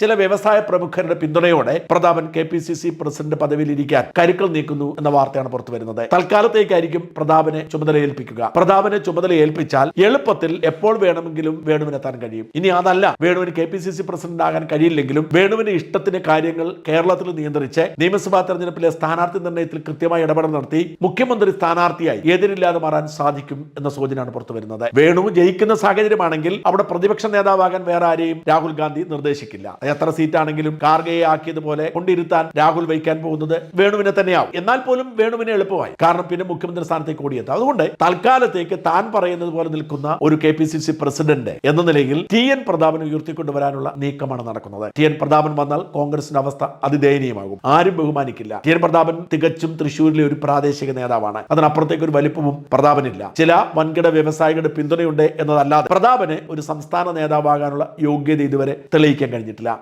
ചില വ്യവസായ പ്രമുഖരുടെ പിന്തുണയോടെ Prathapan K P C C president പദവിയിൽ ഇരിക്കാൻ കരുക്കൾ നീക്കുന്നു എന്ന വാർത്തയാണ് പുറത്തു വരുന്നത്. തൽക്കാലത്തേക്കായിരിക്കും പ്രതാപനെ ചുമതല ഏൽപ്പിക്കുക പ്രതാപനെ ചുമതല ഏൽപ്പിച്ചാൽ എളുപ്പത്തിൽ എപ്പോൾ വേണമെങ്കിലും വേണുവിനെത്താൻ കഴിയും. ഇനി അതല്ല വേണുവിന് K P C C president ആകാൻ കഴിയില്ലെങ്കിലും വേണുവിന്റെ ഇഷ്ടത്തിന് കാര്യങ്ങൾ കേരളത്തിൽ നിയന്ത്രിച്ച് നിയമസഭാ തെരഞ്ഞെടുപ്പിലെ സ്ഥാനാർത്ഥി നിർണയത്തിൽ കൃത്യമായി ഇടപെടൽ നടത്തി മുഖ്യമന്ത്രി സ്ഥാനാർത്ഥിയായി എതിരില്ലാതെ മാറാൻ സാധിക്കും എന്ന സൂചനയാണ് പുറത്തു വരുന്നത്. വേണു ജയിക്കുന്ന സാഹചര്യമാണെങ്കിൽ അവിടെ പ്രതിപക്ഷ നേതാവാകാൻ വേറെ ആരെയും രാഹുൽ ഗാന്ധി നിർദ്ദേശിക്കില്ല. എത്ര സീറ്റാണെങ്കിലും കാർഗയെ ആക്കിയതുപോലെ കൊണ്ടിരുത്താൻ രാഹുൽ വഹിക്കാൻ പോകുന്നത് വേണുവിനെ തന്നെയാവും. എന്നാൽ പോലും വേണുവിനെ എളുപ്പമായി. കാരണം പിന്നെ മുഖ്യമന്ത്രി സ്ഥാനത്തേക്ക് ഓടിയെത്താം. അതുകൊണ്ട് തൽക്കാലത്തേക്ക് താൻ പറയുന്നത് പോലെ നിൽക്കുന്ന ഒരു K P C C president എന്ന നിലയിൽ ടി എൻ പ്രതാപൻ ഉയർത്തിക്കൊണ്ടുവരാനുള്ള നീക്കമാണ് നടക്കുന്നത്. ടി എൻ പ്രതാപൻ വന്നാൽ കോൺഗ്രസിന്റെ അവസ്ഥ അതിദയനീയമാകും. ആരും ബഹുമാനിക്കില്ല. ടി എൻ പ്രതാപൻ തികച്ചും തൃശൂരിലെ ഒരു പ്രാദേശിക നേതാവാണ്. അതിനപ്പുറത്തേക്ക് ഒരു വലിപ്പവും പ്രതാപനില്ല. ചില വൻകിട വ്യവസായികളുടെ പിന്തുണയുണ്ട് എന്നതല്ലാതെ പ്രതാപന് ഒരു സംസ്ഥാന നേതാവാകാനുള്ള യോഗ്യത ഇതുവരെ തെളിയിക്കാൻ കഴിഞ്ഞിട്ടില്ല.